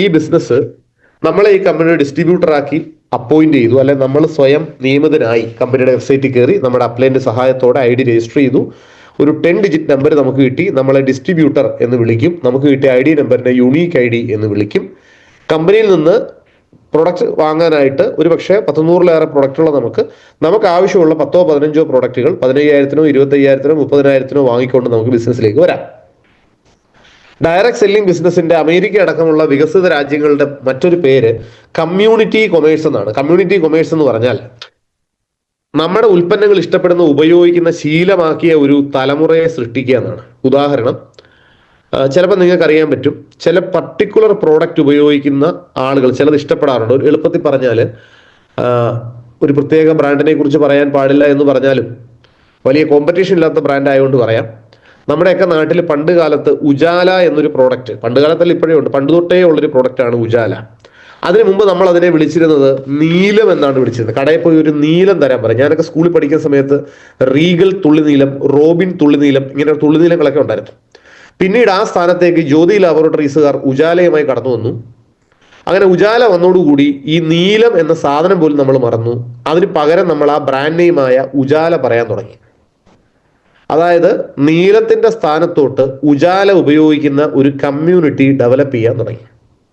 ഈ ബിസിനസ് നമ്മളെ ഈ കമ്പനിയുടെ ഡിസ്ട്രിബ്യൂട്ടർ ആക്കി അപ്പോയിന്റ് ചെയ്തു. അല്ലെ നമ്മൾ സ്വയം നിയമിതനായി കമ്പനിയുടെ വെബ്സൈറ്റിൽ കയറി നമ്മുടെ അപ്ലൈന്റെ സഹായത്തോടെ ഐ ഡി രജിസ്റ്റർ ചെയ്തു. ഒരു ടെൻ ഡിജിറ്റ് നമ്പർ നമുക്ക് കിട്ടി. നമ്മളെ ഡിസ്ട്രിബ്യൂട്ടർ എന്ന് വിളിക്കും. നമുക്ക് കിട്ടിയ ഐ ഡി നമ്പറിനെ യുണീക്ക് ഐ ഡി എന്ന് വിളിക്കും. കമ്പനിയിൽ നിന്ന് പ്രൊഡക്റ്റ് വാങ്ങാനായിട്ട് ഒരു പക്ഷേ പത്തുനൂറിലേറെ പ്രൊഡക്റ്റുള്ള നമുക്ക് നമുക്ക് ആവശ്യമുള്ള പത്തോ പതിനഞ്ചോ പ്രൊഡക്റ്റുകൾ പതിനയ്യായിരത്തിനോ ഇരുപത്തയ്യായിരത്തിനോ മുപ്പതിനായിരത്തിനോ വാങ്ങിക്കൊണ്ട് നമുക്ക് ബിസിനസ്സിലേക്ക് വരാം. ഡയറക്ട് സെല്ലിംഗ് ബിസിനസിന്റെ അമേരിക്ക അടക്കമുള്ള വികസിത രാജ്യങ്ങളുടെ മറ്റൊരു പേര് കമ്മ്യൂണിറ്റി കൊമേഴ്സ് എന്നാണ്. കമ്മ്യൂണിറ്റി കൊമേഴ്സ് എന്ന് പറഞ്ഞാൽ നമ്മുടെ ഉൽപ്പന്നങ്ങൾ ഇഷ്ടപ്പെടുന്ന ഉപയോഗിക്കുന്ന ശീലമാക്കിയ ഒരു തലമുറയെ സൃഷ്ടിക്കുക എന്നാണ്. ഉദാഹരണം ചിലപ്പോൾ നിങ്ങൾക്ക് അറിയാൻ പറ്റും ചില പർട്ടിക്കുലർ പ്രോഡക്റ്റ് ഉപയോഗിക്കുന്ന ആളുകൾ ചിലത് ഇഷ്ടപ്പെടാറുണ്ട്. ഒരു എളുപ്പത്തിൽ പറഞ്ഞാൽ ഒരു പ്രത്യേക ബ്രാൻഡിനെ കുറിച്ച് പറയാൻ പാടില്ല എന്ന് പറഞ്ഞാലും വലിയ കോമ്പറ്റീഷൻ ഇല്ലാത്ത ബ്രാൻഡ് ആയതുകൊണ്ട് പറയാം. നമ്മുടെയൊക്കെ നാട്ടിൽ പണ്ട് കാലത്ത് ഉജാല എന്നൊരു പ്രോഡക്റ്റ് പണ്ട് കാലത്തല്ല ഇപ്പോഴേ ഉണ്ട്. പണ്ട് തൊട്ടേ ഉള്ളൊരു പ്രോഡക്റ്റാണ് ഉജാല. അതിനു മുമ്പ് നമ്മൾ അതിനെ വിളിച്ചിരുന്നത് നീലം എന്നാണ് വിളിച്ചിരുന്നത്. കടയിൽ പോയി ഒരു നീലം തരാൻ പറയും. ഞാനൊക്കെ സ്കൂളിൽ പഠിക്കുന്ന സമയത്ത് റീഗൽ തുള്ളിനീലം റോബിൻ തുള്ളിനീലം ഇങ്ങനെ തുള്ളിനീലങ്ങളൊക്കെ ഉണ്ടായിരുന്നു. പിന്നീട് ആ സ്ഥാനത്തേക്ക് ജ്യോതി ലാബോറട്ടറീസുകാർ ഉജാലയുമായി കടന്നു വന്നു. അങ്ങനെ ഉജാല വന്നോടുകൂടി ഈ നീലം എന്ന സാധനം പോലും നമ്മൾ മറന്നു. അതിന് പകരം നമ്മൾ ആ ബ്രാൻഡ് നെയിമായ ഉജാല പറയാൻ തുടങ്ങി. അതായത് നീലത്തിന്റെ സ്ഥാനത്തോട്ട് ഉജാല ഉപയോഗിക്കുന്ന ഒരു കമ്മ്യൂണിറ്റി ഡെവലപ്പ് ചെയ്യാൻ തുടങ്ങി.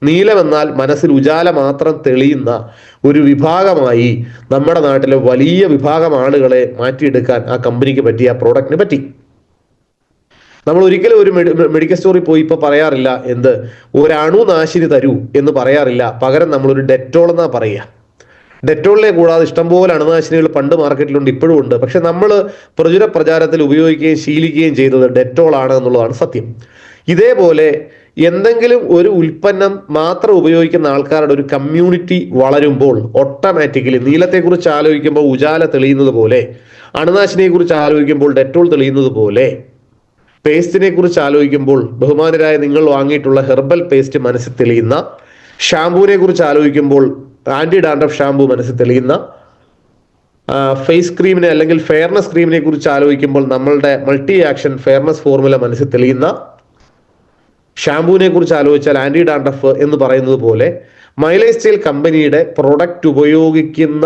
നീലം എന്നാൽ മനസ്സിൽ ഉജാല മാത്രം തെളിയുന്ന ഒരു വിഭാഗമായി നമ്മുടെ നാട്ടിലെ വലിയ വിഭാഗം ആളുകളെ മാറ്റിയെടുക്കാൻ ആ കമ്പനിക്ക് പറ്റി ആ പ്രോഡക്റ്റിന് പറ്റി. നമ്മൾ ഒരിക്കലും ഒരു മെഡിക്കൽ സ്റ്റോറിൽ പോയി ഇപ്പൊ പറയാറില്ല എന്ത് ഒരണു നാശിനി തരൂ എന്ന് പറയാറില്ല. പകരം നമ്മളൊരു ഡെറ്റോൾ എന്നാ പറയുക. ഡെറ്റോളിനെ കൂടാതെ ഇഷ്ടംപോലെ അണുനാശിനികൾ പണ്ട് മാർക്കറ്റിലുണ്ട് ഇപ്പോഴും ഉണ്ട്. പക്ഷെ നമ്മൾ പ്രചുര പ്രചാരത്തിൽ ഉപയോഗിക്കുകയും ശീലിക്കുകയും ചെയ്തത് ഡെറ്റോൾ ആണ് എന്നുള്ളതാണ് സത്യം. ഇതേപോലെ എന്തെങ്കിലും ഒരു ഉൽപ്പന്നം മാത്രം ഉപയോഗിക്കുന്ന ആൾക്കാരുടെ ഒരു കമ്മ്യൂണിറ്റി വളരുമ്പോൾ ഓട്ടോമാറ്റിക്കലി നീലത്തെക്കുറിച്ച് ആലോചിക്കുമ്പോൾ ഉജാല തെളിയുന്നത് പോലെ അണുനാശിനിയെ കുറിച്ച് ആലോചിക്കുമ്പോൾ ഡെറ്റോൾ തെളിയുന്നത് പോലെ പേസ്റ്റിനെ കുറിച്ച് ആലോചിക്കുമ്പോൾ ബഹുമാനരായ നിങ്ങൾ വാങ്ങിയിട്ടുള്ള ഹെർബൽ പേസ്റ്റ് മനസ്സിൽ തെളിയുന്ന ഷാംപൂവിനെ കുറിച്ച് ആലോചിക്കുമ്പോൾ ആന്റി ഡാൻഡ്രഫ് ഷാമ്പു മനസ്സിൽ തെളിയുന്ന ഫേസ് ക്രീമിനെ അല്ലെങ്കിൽ ഫെയർനെസ് ക്രീമിനെ കുറിച്ച് ആലോചിക്കുമ്പോൾ നമ്മളുടെ മൾട്ടി ആക്ഷൻ ഫെയർനെസ് ഫോർമുല മനസ്സിൽ തെളിയുന്ന ഷാമ്പൂവിനെ കുറിച്ച് ആലോചിച്ചാൽ ആന്റി ഡാൻഡ്രഫ് എന്ന് പറയുന്നത് പോലെ മൈലേജ് സ്റ്റൈൽ കമ്പനിയുടെ പ്രൊഡക്റ്റ് ഉപയോഗിക്കുന്ന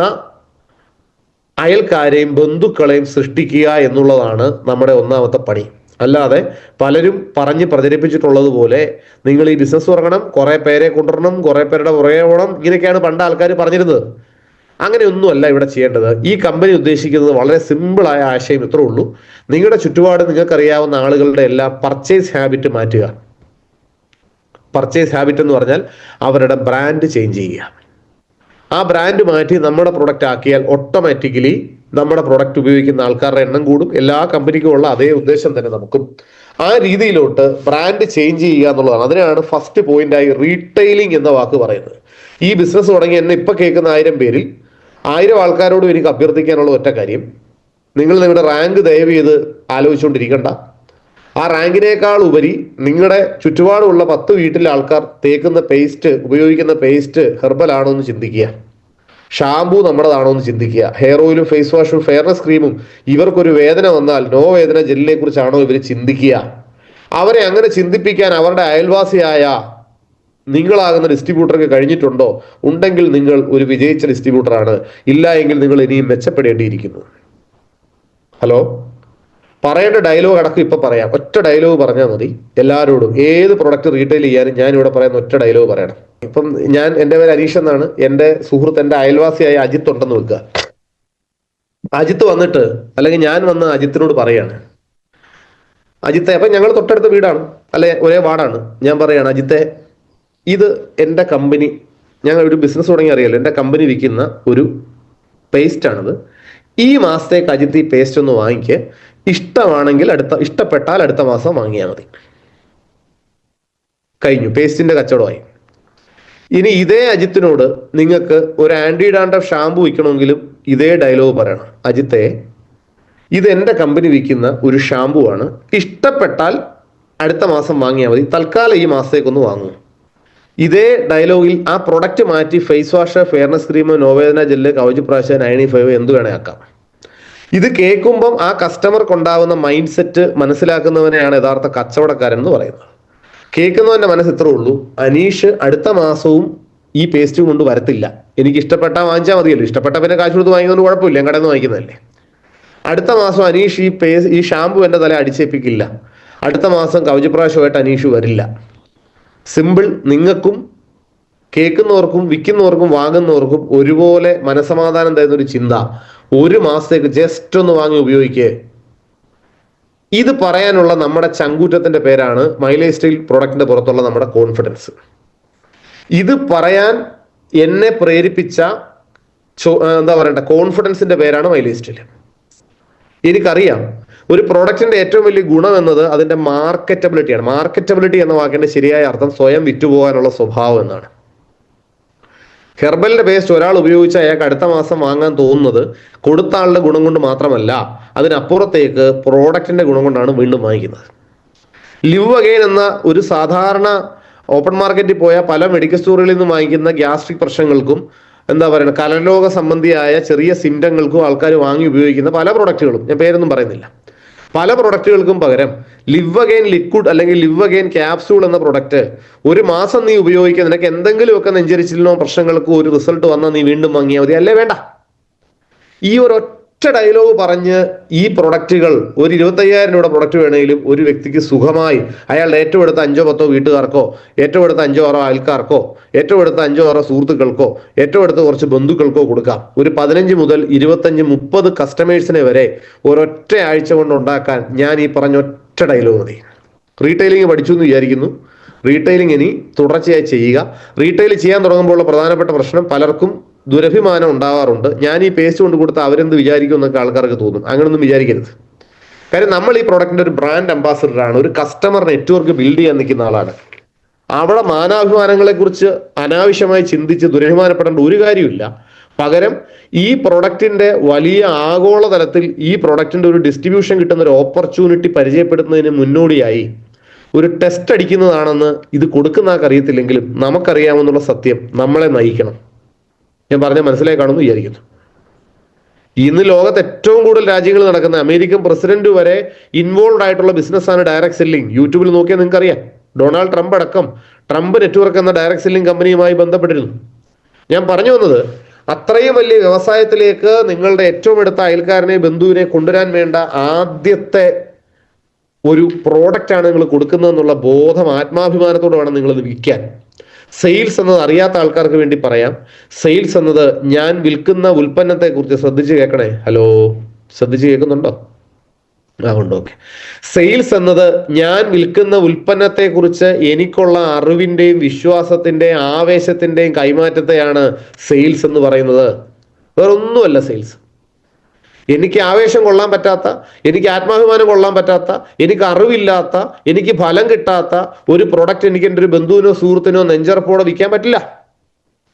അയൽക്കാരെയും ബന്ധുക്കളെയും സൃഷ്ടിക്കുക എന്നുള്ളതാണ് നമ്മുടെ ഒന്നാമത്തെ പണി. അല്ലാതെ പലരും പറഞ്ഞ് പ്രചരിപ്പിച്ചിട്ടുള്ളതുപോലെ നിങ്ങൾ ഈ ബിസിനസ് തുടങ്ങണം കുറെ പേരെ കൊണ്ടുവരണം കുറെ പേരുടെ പുറകെ പോകണം ഇങ്ങനെയൊക്കെയാണ് പണ്ട് ആൾക്കാർ പറഞ്ഞിരുന്നത്. അങ്ങനെയൊന്നുമല്ല ഇവിടെ ചെയ്യേണ്ടത്. ഈ കമ്പനി ഉദ്ദേശിക്കുന്നത് വളരെ സിമ്പിളായ ആശയം ഇത്രേ ഉള്ളൂ. നിങ്ങളുടെ ചുറ്റുപാട് നിങ്ങൾക്കറിയാവുന്ന ആളുകളുടെ എല്ലാം പർച്ചേസ് ഹാബിറ്റ് മാറ്റുക. പർച്ചേസ് ഹാബിറ്റ് എന്ന് പറഞ്ഞാൽ അവരുടെ ബ്രാൻഡ് ചേഞ്ച് ചെയ്യുക. ആ ബ്രാൻഡ് മാറ്റി നമ്മുടെ പ്രൊഡക്റ്റ് ആക്കിയാൽ ഓട്ടോമാറ്റിക്കലി നമ്മുടെ പ്രൊഡക്റ്റ് ഉപയോഗിക്കുന്ന ആൾക്കാരുടെ എണ്ണം കൂടും. എല്ലാ കമ്പനിക്കും ഉള്ള അതേ ഉദ്ദേശം തന്നെ നമുക്കും. ആ രീതിയിലോട്ട് ബ്രാൻഡ് ചേഞ്ച് ചെയ്യുക എന്നുള്ളതാണ്. അതിനാണ് ഫസ്റ്റ് പോയിന്റ് ആയി റീറ്റെയിലിംഗ് എന്ന വാക്ക് പറയുന്നത്. ഈ ബിസിനസ് തുടങ്ങി എന്നെ ഇപ്പൊ കേൾക്കുന്ന ആയിരം പേരിൽ ആയിരം ആൾക്കാരോടും എനിക്ക് അഭ്യർത്ഥിക്കാനുള്ള ഒറ്റ കാര്യം നിങ്ങൾ നിങ്ങളുടെ റാങ്ക് ദയവ് ചെയ്ത് ആലോചിച്ചുകൊണ്ടിരിക്കണ്ട ആ റാങ്കിനേക്കാൾ ഉപരി നിങ്ങളുടെ ചുറ്റുപാടുമുള്ള പത്ത് വീട്ടിലെ ആൾക്കാർ തേക്കുന്ന പേസ്റ്റ് ഉപയോഗിക്കുന്ന പേസ്റ്റ് ഹെർബൽ ആണോ എന്ന് ചിന്തിക്കുക. ഷാമ്പു നമ്മുടേതാണോ എന്ന് ചിന്തിക്കുക. ഹെയർ ഓയിലും ഫേസ് വാഷും ഫെയർനെസ് ക്രീമും ഇവർക്കൊരു വേദന വന്നാൽ നോ വേദന ജെല്ലിനെ കുറിച്ചാണോ ഇവർ ചിന്തിക്കുക. അവരെ അങ്ങനെ ചിന്തിപ്പിക്കാൻ അവരുടെ അയൽവാസിയായ നിങ്ങളാകുന്ന ഡിസ്ട്രിബ്യൂട്ടർക്ക് കഴിഞ്ഞിട്ടുണ്ടോ? ഉണ്ടെങ്കിൽ നിങ്ങൾ ഒരു വിജയിച്ച ഡിസ്ട്രിബ്യൂട്ടറാണ് ഇല്ല എങ്കിൽ നിങ്ങൾ ഇനിയും മെച്ചപ്പെടേണ്ടിയിരിക്കുന്നു. ഹലോ പറയേണ്ട ഡയലോഗ് അടക്കം ഇപ്പൊ പറയാം. ഒറ്റ ഡയലോഗ് പറഞ്ഞാൽ മതി. എല്ലാവരോടും ഏത് പ്രൊഡക്റ്റ് റീറ്റെയിൽ ചെയ്യാനും ഞാൻ ഇവിടെ പറയുന്ന ഒറ്റ ഡയലോഗ് പറയണം. ഇപ്പം ഞാൻ എന്റെ പേര് അനീഷ് എന്നാണ്. എന്റെ സുഹൃത്ത് എന്റെ അയൽവാസിയായ അജിത്ത് ഉണ്ടെന്ന് വെക്കുക. അജിത്ത് വന്നിട്ട് അല്ലെങ്കിൽ ഞാൻ വന്ന് അജിത്തിനോട് പറയാണ്. അജിത്തെ അപ്പൊ ഞങ്ങൾ തൊട്ടടുത്ത വീടാണ്. അല്ലെ ഒരേ വാർഡാണ്. ഞാൻ പറയാണ് അജിത്തെ ഇത് എന്റെ കമ്പനി ഞങ്ങൾ ഒരു ബിസിനസ് തുടങ്ങി അറിയാലോ. എന്റെ കമ്പനി വിൽക്കുന്ന ഒരു പേസ്റ്റ് ആണിത്. ഈ മാസത്തേക്ക് അജിത്ത് ഈ പേസ്റ്റ് ഒന്ന് വാങ്ങിക്കുക ഇഷ്ടമാണെങ്കിൽ അടുത്ത ഇഷ്ടപ്പെട്ടാൽ അടുത്ത മാസം വാങ്ങിയാൽ മതി. കഴിഞ്ഞു. പേസ്റ്റിന്റെ കച്ചവടമായി. ഇനി ഇതേ അജിത്തിനോട് നിങ്ങൾക്ക് ഒരു ആന്റി ഡാൻഡഫ് ഷാമ്പു വിൽക്കണമെങ്കിലും ഇതേ ഡയലോഗ് പറയണം. അജിത്തെ ഇത് എന്റെ കമ്പനി വിൽക്കുന്ന ഒരു ഷാമ്പു ആണ്. ഇഷ്ടപ്പെട്ടാൽ അടുത്ത മാസം വാങ്ങിയാൽ മതി. തൽക്കാലം ഈ മാസത്തേക്കൊന്ന് വാങ്ങും. ഇതേ ഡയലോഗിൽ ആ പ്രൊഡക്റ്റ് മാറ്റി face wash fairness cream നോവേദന gel Kavach പ്രാശ നയനി ഫൈവ് എന്ത് വേണേ ആക്കാം. ഇത് കേൾക്കുമ്പം ആ കസ്റ്റമർക്ക് ഉണ്ടാവുന്ന മൈൻഡ് സെറ്റ് മനസ്സിലാക്കുന്നവനെയാണ് യഥാർത്ഥ കച്ചവടക്കാരൻ എന്ന് പറയുന്നത്. കേൾക്കുന്നവന്റെ മനസ്സ് ഇത്രേ ഉള്ളൂ. അനീഷ് അടുത്ത മാസവും ഈ പേസ്റ്റ് കൊണ്ട് വരത്തില്ല. എനിക്ക് ഇഷ്ടപ്പെട്ട വാങ്ങിച്ചാൽ മതിയല്ലോ. ഇഷ്ടപ്പെട്ട പിന്നെ കാശ് കൊടുത്ത് വാങ്ങിക്കുന്നത് കുഴപ്പമില്ല. കടയിൽ നിന്ന് വാങ്ങിക്കുന്നതല്ലേ? അടുത്ത മാസം അനീഷ് ഈ പേസ് ഈ ഷാമ്പു എന്റെ തല അടിച്ചേപ്പിക്കില്ല അടുത്ത മാസം കവചപ്രാവശ്യമായിട്ട് അനീഷ് വരില്ല. സിമ്പിൾ നിങ്ങൾക്കും കേൾക്കുന്നവർക്കും വിൽക്കുന്നവർക്കും വാങ്ങുന്നവർക്കും ഒരുപോലെ മനസമാധാനം തരുന്ന ഒരു ചിന്ത. ഒരു മാസത്തേക്ക് ജസ്റ്റ് ഒന്ന് വാങ്ങി ഉപയോഗിക്കേ. ഇത് പറയാനുള്ള നമ്മുടെ ചങ്കൂറ്റത്തിന്റെ പേരാണ് മൈലേജ് സ്റ്റൈൽ പ്രൊഡക്റ്റിന്റെ പുറത്തുള്ള നമ്മുടെ കോൺഫിഡൻസ് ഇത് പറയാൻ എന്നെ പ്രേരിപ്പിച്ച എന്താ പറയണ്ട? കോൺഫിഡൻസിന്റെ പേരാണ് മൈലേജ് സ്റ്റൈൽ എനിക്കറിയാം. ഒരു പ്രോഡക്റ്റിന്റെ ഏറ്റവും വലിയ ഗുണം എന്നത് അതിന്റെ മാർക്കറ്റബിലിറ്റിയാണ് മാർക്കറ്റബിലിറ്റി എന്ന വാക്കിന്റെ ശരിയായ അർത്ഥം സ്വയം വിറ്റുപോകാനുള്ള സ്വഭാവം എന്നാണ്. ഹെർബലിന്റെ പേസ്റ്റ് ഒരാൾ ഉപയോഗിച്ച് അയാൾക്ക് അടുത്ത മാസം വാങ്ങാൻ തോന്നുന്നത് കൊടുത്ത ആളുടെ ഗുണം കൊണ്ട് മാത്രമല്ല അതിനപ്പുറത്തേക്ക് പ്രോഡക്റ്റിന്റെ ഗുണം കൊണ്ടാണ് വീണ്ടും വാങ്ങിക്കുന്നത്. ലിവ് അഗെയിൻ എന്ന ഒരു സാധാരണ ഓപ്പൺ മാർക്കറ്റിൽ പോയ പല മെഡിക്കൽ സ്റ്റോറുകളിൽ നിന്ന് വാങ്ങിക്കുന്ന ഗ്യാസ്ട്രിക് പ്രശ്നങ്ങൾക്കും എന്താ പറയുക കലരോഗ സംബന്ധിയായ ചെറിയ സിംറ്റങ്ങൾക്കും ആൾക്കാർ വാങ്ങി ഉപയോഗിക്കുന്ന പല പ്രൊഡക്റ്റുകളും ഞാൻ പേരൊന്നും പറയുന്നില്ല. പല പ്രൊഡക്റ്റുകൾക്കും പകരം ലിവ് അഗെയിൻ ലിക്വിഡ് അല്ലെങ്കിൽ ലിവ് അഗെയിൻ ക്യാപ്സൂൾ എന്ന പ്രൊഡക്റ്റ് ഒരു മാസം നീ ഉപയോഗിക്കുക നിനക്ക് എന്തെങ്കിലുമൊക്കെ നെഞ്ചരിച്ചിലിനോ പ്രശ്നങ്ങൾക്കോ ഒരു റിസൾട്ട് വന്നാൽ നീ വീണ്ടും വാങ്ങിയാൽ മതി. അല്ലേ? വേണ്ട. ഈ ഒരു ഒറ്റ ഡയലോഗ് പറഞ്ഞ് ഈ പ്രൊഡക്റ്റുകൾ ഒരു ഇരുപത്തയ്യായിരം രൂപയുടെ പ്രൊഡക്റ്റ് വേണമെങ്കിലും ഒരു വ്യക്തിക്ക് സുഖമായി അയാളുടെ ഏറ്റവും അടുത്ത അഞ്ചോ പത്തോ വീട്ടുകാർക്കോ ഏറ്റവും അടുത്ത അഞ്ചോ ആറോ അയൽക്കാർക്കോ ഏറ്റവും അടുത്ത അഞ്ചോ ആറോ സുഹൃത്തുക്കൾക്കോ ഏറ്റവും അടുത്ത കുറച്ച് ബന്ധുക്കൾക്കോ കൊടുക്കാം. ഒരു പതിനഞ്ച് മുതൽ ഇരുപത്തഞ്ച് മുപ്പത് കസ്റ്റമേഴ്സിനെ വരെ ഒരൊറ്റ ആഴ്ച കൊണ്ട് ഉണ്ടാക്കാൻ ഞാൻ ഈ പറഞ്ഞ ഒറ്റ ഡയലോഗ് മതി. റീറ്റെയിലിംഗ് പഠിച്ചു എന്ന് വിചാരിക്കുന്നു. റീറ്റെയിലിംഗ് ഇനി തുടർച്ചയായി ചെയ്യുക. റീറ്റെയിൽ ചെയ്യാൻ തുടങ്ങുമ്പോഴുള്ള പ്രധാനപ്പെട്ട പ്രശ്നം പലർക്കും ദുരഭിമാനം ഉണ്ടാവാറുണ്ട്. ഞാൻ ഈ പേസ്റ്റ് കൊണ്ട് കൊടുത്താൽ അവരെന്ത് വിചാരിക്കും എന്നൊക്കെ ആൾക്കാർക്ക് തോന്നും. അങ്ങനൊന്നും വിചാരിക്കരുത്. കാര്യം നമ്മൾ ഈ പ്രോഡക്റ്റിന്റെ ഒരു ബ്രാൻഡ് അംബാസിഡറാണ് ഒരു കസ്റ്റമർ നെറ്റ്വർക്ക് ബിൽഡ് ചെയ്യാൻ നിൽക്കുന്ന ആളാണ്. അവിടെ മാനാഭിമാനങ്ങളെ കുറിച്ച് അനാവശ്യമായി ചിന്തിച്ച് ദുരഭിമാനപ്പെടേണ്ട ഒരു കാര്യമില്ല പകരം ഈ പ്രൊഡക്റ്റിന്റെ വലിയ ആഗോളതലത്തിൽ ഈ പ്രൊഡക്റ്റിന്റെ ഒരു ഡിസ്ട്രിബ്യൂഷൻ കിട്ടുന്ന ഒരു ഓപ്പർച്യൂണിറ്റി പരിചയപ്പെടുത്തുന്നതിന് മുന്നോടിയായി ഒരു ടെസ്റ്റ് അടിക്കുന്നതാണെന്ന് ഇത് കൊടുക്കുന്ന അറിയത്തില്ലെങ്കിലും നമുക്കറിയാമെന്നുള്ള സത്യം നമ്മളെ നയിക്കണം. ഞാൻ പറഞ്ഞ മനസ്സിലായി വിചാരിക്കുന്നു. ഇന്ന് ലോകത്ത് ഏറ്റവും കൂടുതൽ രാജ്യങ്ങൾ നടക്കുന്ന അമേരിക്കൻ പ്രസിഡന്റ് വരെ ഇൻവോൾവ് ആയിട്ടുള്ള ബിസിനസ്സാണ് ഡയറക്ട് സെല്ലിംഗ് യൂട്യൂബിൽ നോക്കിയാൽ നിങ്ങൾക്ക് അറിയാം ഡൊണാൾഡ് ട്രംപ് അടക്കം ട്രംപ് നെറ്റ്വർക്ക് എന്ന ഡയറക്ട് സെല്ലിംഗ് കമ്പനിയുമായി ബന്ധപ്പെട്ടിരുന്നു. ഞാൻ പറഞ്ഞു വന്നത് അത്രയും വലിയ വ്യവസായത്തിലേക്ക് നിങ്ങളുടെ ഏറ്റവും അടുത്ത അയൽക്കാരനെ ബന്ധുവിനെ കൊണ്ടുവരാൻ വേണ്ട ആദ്യത്തെ ഒരു പ്രോഡക്റ്റ് ആണ് നിങ്ങൾ കൊടുക്കുന്നതെന്നുള്ള ബോധം ആത്മാഭിമാനത്തോടെ വേണം നിങ്ങൾ വിൽക്കാൻ. സെയിൽസ് എന്നത് അറിയാത്ത ആൾക്കാർക്ക് വേണ്ടി പറയാം. സെയിൽസ് എന്നത് ഞാൻ വിൽക്കുന്ന ഉൽപ്പന്നത്തെ കുറിച്ച് ശ്രദ്ധിച്ച് കേൾക്കണേ. ഹലോ ശ്രദ്ധിച്ച് കേൾക്കുന്നുണ്ടോ? ഉണ്ട് ഓക്കെ സെയിൽസ് എന്നത് ഞാൻ വിൽക്കുന്ന ഉൽപ്പന്നത്തെ കുറിച്ച് എനിക്കുള്ള അറിവിന്റെയും വിശ്വാസത്തിന്റെയും ആവേശത്തിന്റെയും കൈമാറ്റത്തെയാണ് സെയിൽസ് എന്ന് പറയുന്നത്. വേറൊന്നുമല്ല സെയിൽസ് എനിക്ക് ആവേശം കൊള്ളാൻ പറ്റാത്ത എനിക്ക് ആത്മാഭിമാനം കൊള്ളാൻ പറ്റാത്ത എനിക്ക് അറിവില്ലാത്ത എനിക്ക് ഫലം കിട്ടാത്ത ഒരു പ്രൊഡക്റ്റ് എനിക്ക് എന്റെ ഒരു ബന്ധുവിനോ സുഹൃത്തിനോ നെഞ്ചറപ്പോടെ വിൽക്കാൻ പറ്റില്ല.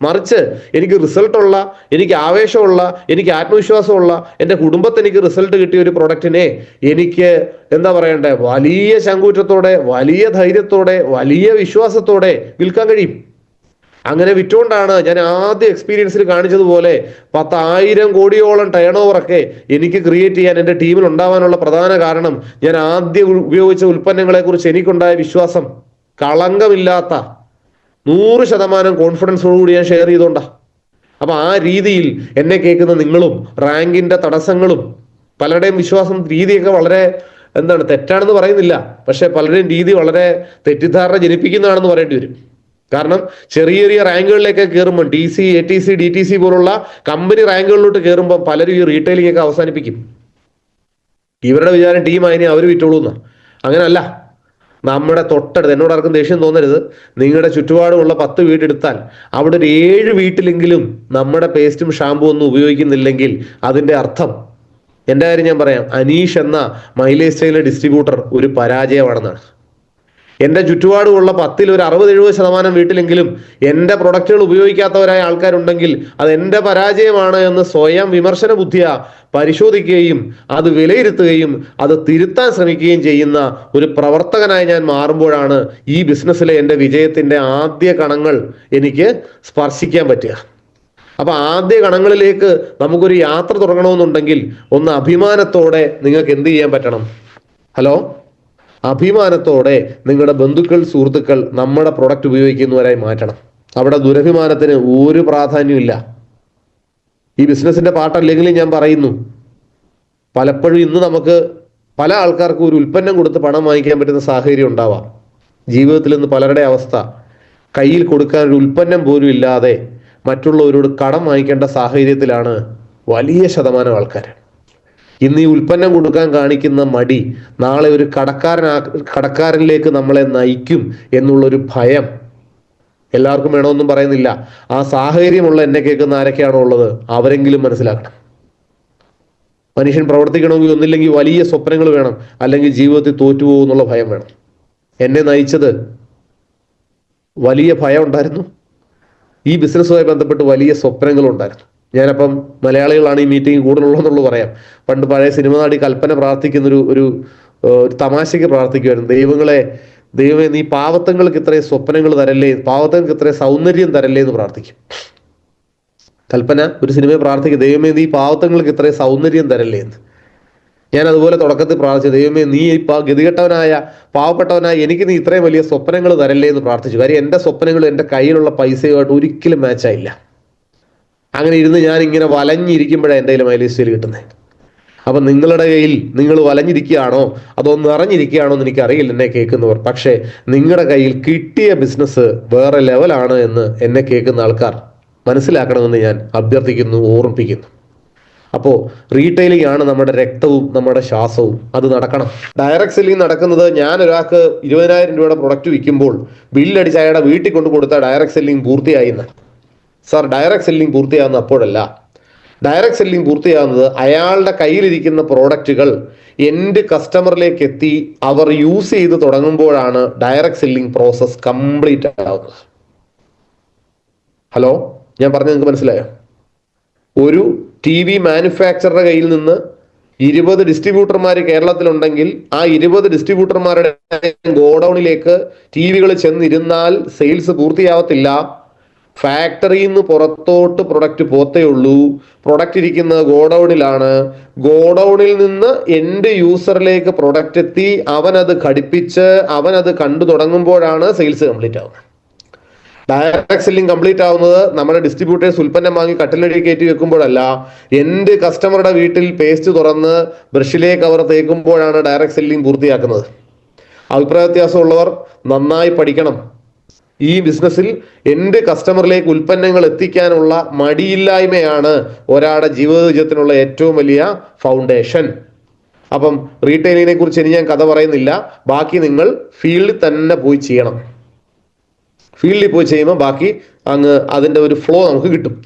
മറിച്ച് എനിക്ക് റിസൾട്ട് ഉള്ള എനിക്ക് ആവേശമുള്ള എനിക്ക് ആത്മവിശ്വാസമുള്ള എന്റെ കുടുംബത്തിന് എനിക്ക് റിസൾട്ട് കിട്ടിയ ഒരു പ്രൊഡക്റ്റിനെ എനിക്ക് എന്താ പറയണ്ടേ വലിയ ശങ്കൂറ്റത്തോടെ വലിയ ധൈര്യത്തോടെ വലിയ വിശ്വാസത്തോടെ വിൽക്കാൻ കഴിയും. അങ്ങനെ വിറ്റുകൊണ്ടാണ് ഞാൻ ആദ്യ എക്സ്പീരിയൻസിൽ കാണിച്ചതുപോലെ പത്തായിരം കോടിയോളം ടേൺ ഓവറൊക്കെ എനിക്ക് ക്രിയേറ്റ് ചെയ്യാൻ എന്റെ ടീമിൽ ഉണ്ടാവാനുള്ള പ്രധാന കാരണം ഞാൻ ആദ്യം ഉപയോഗിച്ച ഉൽപ്പന്നങ്ങളെക്കുറിച്ച് എനിക്കുണ്ടായ വിശ്വാസം കളങ്കമില്ലാത്ത നൂറ് ശതമാനം കോൺഫിഡൻസോടുകൂടി ഞാൻ ഷെയർ ചെയ്തോണ്ടാ. അപ്പൊ ആ രീതിയിൽ എന്നെ കേൾക്കുന്ന നിങ്ങളും റാങ്കിന്റെ തടസ്സങ്ങളും പലരുടെയും വിശ്വാസം രീതിയൊക്കെ വളരെ എന്താണ് തെറ്റാണെന്ന് പറയുന്നില്ല. പക്ഷെ പലരുടെയും രീതി വളരെ തെറ്റിദ്ധാരണ ജനിപ്പിക്കുന്നതാണെന്ന് പറയേണ്ടി വരും. കാരണം ചെറിയ ചെറിയ റാങ്കുകളിലേക്ക് കയറുമ്പോൾ D C A T C D T C പോലുള്ള കമ്പനി റാങ്കുകളിലോട്ട് കയറുമ്പോൾ പലരും ഈ റീറ്റെയിലിംഗ് ഒക്കെ അവസാനിപ്പിക്കും. ഇവരുടെ വിചാരം ടീം അതിനെ അവർ വിറ്റോളൂ എന്നാ അങ്ങനല്ല. നമ്മുടെ തൊട്ടടുത്ത് എന്നോട് ആർക്കും ദേഷ്യം തോന്നരുത്. നിങ്ങളുടെ ചുറ്റുപാടുമുള്ള പത്ത് വീടെടുത്താൽ അവിടെ ഒരു ഏഴ് വീട്ടിലെങ്കിലും നമ്മുടെ പേസ്റ്റും ഷാമ്പു ഒന്നും ഉപയോഗിക്കുന്നില്ലെങ്കിൽ അതിന്റെ അർത്ഥം. എന്റെ കാര്യം ഞാൻ പറയാം. അനീഷ് എന്ന മൈലേജ് സ്റ്റൈലിലെ ഡിസ്ട്രിബ്യൂട്ടർ ഒരു പരാജയമാണെന്നാണ് എന്റെ ചുറ്റുപാടുമുള്ള പത്തിൽ ഒരു അറുപത് എഴുപത് ശതമാനം വീട്ടിലെങ്കിലും എന്റെ പ്രൊഡക്റ്റുകൾ ഉപയോഗിക്കാത്തവരായ ആൾക്കാരുണ്ടെങ്കിൽ അത് എന്റെ പരാജയമാണ് എന്ന് സ്വയം വിമർശന ബുദ്ധിയ പരിശോധിക്കുകയും അത് വിലയിരുത്തുകയും അത് തിരുത്താൻ ശ്രമിക്കുകയും ചെയ്യുന്ന ഒരു പ്രവർത്തകനായി ഞാൻ മാറുമ്പോഴാണ് ഈ ബിസിനസ്സിലെ എന്റെ വിജയത്തിന്റെ ആദ്യ കണങ്ങൾ എനിക്ക് സ്പർശിക്കാൻ പറ്റുക. അപ്പൊ ആദ്യ കണങ്ങളിലേക്ക് നമുക്കൊരു യാത്ര തുടങ്ങണമെന്നുണ്ടെങ്കിൽ ഒന്ന് അഭിമാനത്തോടെ നിങ്ങൾക്ക് എന്ത് ചെയ്യാൻ പറ്റണം? ഹലോ? അഭിമാനത്തോടെ നിങ്ങളുടെ ബന്ധുക്കൾ സുഹൃത്തുക്കൾ നമ്മുടെ പ്രൊഡക്റ്റ് ഉപയോഗിക്കുന്നവരായി മാറ്റണം. അവിടെ ദുരഭിമാനത്തിന് ഒരു പ്രാധാന്യമില്ല ഈ ബിസിനസിന്റെ പാട്ടല്ലെങ്കിലും ഞാൻ പറയുന്നു. പലപ്പോഴും ഇന്ന് നമുക്ക് പല ആൾക്കാർക്കും ഒരു ഉൽപ്പന്നം കൊടുത്ത് പണം വാങ്ങിക്കാൻ പറ്റുന്ന സാഹചര്യം ഉണ്ടാവാം. ജീവിതത്തിൽ ഇന്ന് പലരുടെ അവസ്ഥ. കയ്യിൽ കൊടുക്കാൻ ഒരു ഉൽപ്പന്നം പോലും ഇല്ലാതെ മറ്റുള്ളവരോട് കടം വാങ്ങിക്കേണ്ട സാഹചര്യത്തിലാണ് വലിയ ശതമാനം ആൾക്കാർ ഇന്ന് ഈ ഉൽപ്പന്നം കൊടുക്കാൻ കാണിക്കുന്ന മടി നാളെ ഒരു കടക്കാരനാ കടക്കാരനിലേക്ക് നമ്മളെ നയിക്കും എന്നുള്ളൊരു ഭയം. എല്ലാവർക്കും വേണമെന്നും പറയുന്നില്ല. ആ സാഹചര്യമുള്ള എന്നെ കേൾക്കുന്ന ആരൊക്കെയാണോ ഉള്ളത്? അവരെങ്കിലും മനസ്സിലാക്കണം. മനുഷ്യൻ പ്രവർത്തിക്കണമെങ്കിൽ ഒന്നില്ലെങ്കിൽ വലിയ സ്വപ്നങ്ങൾ വേണം. അല്ലെങ്കിൽ ജീവിതത്തിൽ തോറ്റുപോകും എന്നുള്ള ഭയം വേണം. എന്നെ നയിച്ചത് വലിയ ഭയം ഉണ്ടായിരുന്നു. ഈ ബിസിനസ്സുമായി ബന്ധപ്പെട്ട് വലിയ സ്വപ്നങ്ങൾ ഉണ്ടായിരുന്നു. ഞാനപ്പം മലയാളികളാണ് ഈ മീറ്റിംഗ് കൂടുതലുള്ളതെന്നുള്ളൂ പറയാം. പണ്ട് പഴയ സിനിമ നാടി കൽപ്പന പ്രാർത്ഥിക്കുന്നൊരു ഒരു ഒരു തമാശയ്ക്ക് പ്രാർത്ഥിക്കുമായിരുന്നു ദൈവങ്ങളെ ദൈവമേ നീ പാവത്തങ്ങൾക്ക് ഇത്രയും സ്വപ്നങ്ങൾ തരല്ലേ പാവത്തങ്ങൾക്ക് ഇത്രയും സൗന്ദര്യം തരല്ലേ എന്ന് പ്രാർത്ഥിക്കും. കൽപ്പന ഒരു സിനിമയെ പ്രാർത്ഥിക്കും. ദൈവമേ നീ പാവത്തങ്ങൾക്ക് ഇത്രയും സൗന്ദര്യം തരല്ലേ എന്ന്. ഞാൻ അതുപോലെ തുടക്കത്തിൽ പ്രാർത്ഥിച്ചു. ദൈവമേ നീ ഈ പാ ഗതികെട്ടവനായ പാവപ്പെട്ടവനായ എനിക്ക് നീ ഇത്രയും വലിയ സ്വപ്നങ്ങൾ തരല്ലേ എന്ന് പ്രാർത്ഥിച്ചു. കാര്യം എന്റെ സ്വപ്നങ്ങളും എന്റെ കയ്യിലുള്ള പൈസയുമായിട്ട് ഒരിക്കലും മാച്ചായില്ല അങ്ങനെ ഇരുന്ന് ഞാൻ ഇങ്ങനെ വലഞ്ഞിരിക്കുമ്പോഴാണ് എന്തെങ്കിലും കയ്യിൽ മൈലേജ് കിട്ടുന്നത് അപ്പം നിങ്ങളുടെ കയ്യിൽ നിങ്ങൾ വലഞ്ഞിരിക്കുകയാണോ? അതോ നിറഞ്ഞിരിക്കുകയാണോ എന്ന് എനിക്കറിയില്ല എന്നെ കേൾക്കുന്നവർ. പക്ഷേ നിങ്ങളുടെ കയ്യിൽ കിട്ടിയ ബിസിനസ് വേറെ ലെവലാണ് എന്ന് എന്നെ കേൾക്കുന്ന ആൾക്കാർ മനസ്സിലാക്കണമെന്ന് ഞാൻ അഭ്യർത്ഥിക്കുന്നു ഓർമ്മിപ്പിക്കുന്നു. അപ്പോൾ റീറ്റെയിലിംഗ് ആണ് നമ്മുടെ രക്തവും നമ്മുടെ ശ്വാസവും. അത് നടക്കണം. ഡയറക്ട് സെല്ലിംഗ് നടക്കുന്നത് ഞാൻ ഒരാൾക്ക് ഇരുപതിനായിരം രൂപയുടെ പ്രൊഡക്റ്റ് വിൽക്കുമ്പോൾ ബില്ലടിച്ച് അയാളുടെ വീട്ടിൽ കൊണ്ട് കൊടുത്ത ഡയറക്ട് സെല്ലിംഗ് പൂർത്തിയായി എന്ന് സാർ ഡയറക്ട് സെല്ലിംഗ് പൂർത്തിയാകുന്ന അപ്പോഴല്ല. ഡയറക്ട് സെല്ലിംഗ് പൂർത്തിയാകുന്നത് അയാളുടെ കയ്യിലിരിക്കുന്ന പ്രോഡക്റ്റുകൾ എന്റെ കസ്റ്റമറിലേക്ക് എത്തി അവർ യൂസ് ചെയ്ത് തുടങ്ങുമ്പോഴാണ് ഡയറക്ട് സെല്ലിംഗ് പ്രോസസ് കംപ്ലീറ്റ് ആവുന്നത്. ഹലോ ഞാൻ പറഞ്ഞത് നിങ്ങൾക്ക് മനസ്സിലായോ? ഒരു ടി വി മാനുഫാക്ചറുടെ കയ്യിൽ നിന്ന് ഇരുപത് ഡിസ്ട്രിബ്യൂട്ടർമാർ കേരളത്തിലുണ്ടെങ്കിൽ ആ ഇരുപത് ഡിസ്ട്രിബ്യൂട്ടർമാരുടെ ഗോഡൌണിലേക്ക് ടി വികൾ ചെന്നിരുന്നാൽ സെയിൽസ് പൂർത്തിയാവത്തില്ല. ഫാക്ടറിയിൽ നിന്ന് പുറത്തോട്ട് പ്രൊഡക്റ്റ് പോത്തേ ഉള്ളൂ. പ്രൊഡക്റ്റ് ഇരിക്കുന്നത് ഗോഡൌണിലാണ്. ഗോഡൌണിൽ നിന്ന് എന്റെ യൂസറിലേക്ക് പ്രൊഡക്റ്റ് എത്തി. അവനത് ഘടിപ്പിച്ച് അവനത് കണ്ടു തുടങ്ങുമ്പോഴാണ് സെയിൽസ് കംപ്ലീറ്റ് ആവുന്നത്. ഡയറക്ട് സെല്ലിംഗ് കംപ്ലീറ്റ് ആവുന്നത് നമ്മുടെ ഡിസ്ട്രിബ്യൂട്ടേഴ്സ് ഉൽപ്പന്നം വാങ്ങി കട്ടിലടി കയറ്റി വെക്കുമ്പോഴല്ല. എന്റെ കസ്റ്റമറുടെ വീട്ടിൽ പേസ്റ്റ് തുറന്ന് ബ്രഷിലേക്ക് അവർ തേക്കുമ്പോഴാണ് ഡയറക്ട് സെല്ലിംഗ് പൂർത്തിയാക്കുന്നത്. അഭിപ്രായ വ്യത്യാസമുള്ളവർ നന്നായി പഠിക്കണം. ഈ ബിസിനസ്സിൽ എന്റെ കസ്റ്റമറിലേക്ക് ഉൽപ്പന്നങ്ങൾ എത്തിക്കാനുള്ള മടിയില്ലായ്മയാണ് ഒരാളുടെ ജീവിതത്തിനുള്ള ഏറ്റവും വലിയ ഫൗണ്ടേഷൻ അപ്പം റീറ്റെയിലിങ്ങിനെ കുറിച്ച് ഇനി ഞാൻ കഥ പറയുന്നില്ല. ബാക്കി നിങ്ങൾ ഫീൽഡിൽ തന്നെ പോയി ചെയ്യണം. ഫീൽഡിൽ പോയി ചെയ്യുമ്പോൾ ബാക്കി അങ്ങ് അതിന്റെ ഒരു ഫ്ലോ നമുക്ക് കിട്ടും.